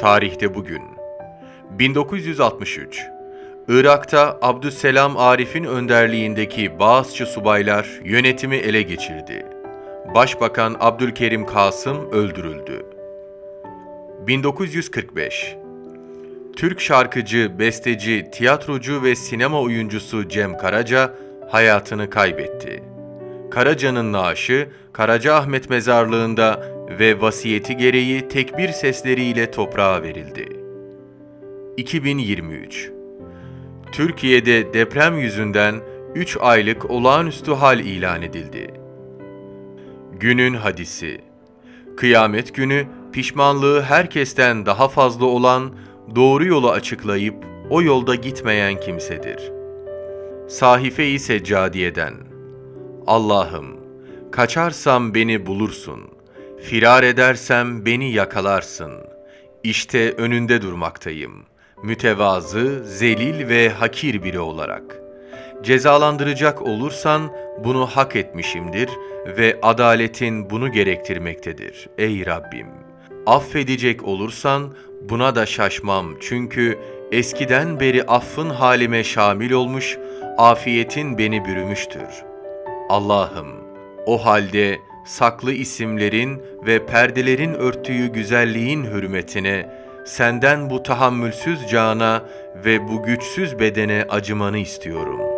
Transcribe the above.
Tarihte bugün. 1963. Irak'ta Abdüsselam Arif'in önderliğindeki Bağızçı subaylar yönetimi ele geçirdi. Başbakan Abdülkerim Kasım öldürüldü. 1945. Türk şarkıcı, besteci, tiyatrocu ve sinema oyuncusu Cem Karaca hayatını kaybetti. Karaca'nın naaşı Karacaahmet mezarlığında ve vasiyeti gereği tekbir sesleriyle toprağa verildi. 2023 Türkiye'de deprem yüzünden 3 aylık olağanüstü hal ilan edildi. Günün hadisi Kıyamet günü pişmanlığı herkesten daha fazla olan, doğru yolu açıklayıp o yolda gitmeyen kimsedir. Sahife-i Seccadiye'den Allah'ım, kaçarsam beni bulursun, firar edersem beni yakalarsın. İşte önünde durmaktayım, mütevazı, zelil ve hakir biri olarak. Cezalandıracak olursan bunu hak etmişimdir ve adaletin bunu gerektirmektedir ey Rabbim. Affedecek olursan buna da şaşmam çünkü eskiden beri affın halime şamil olmuş, afiyetin beni bürümüştür. Allah'ım, o halde saklı isimlerin ve perdelerin örttüğü güzelliğin hürmetine senden bu tahammülsüz cana ve bu güçsüz bedene acımanı istiyorum.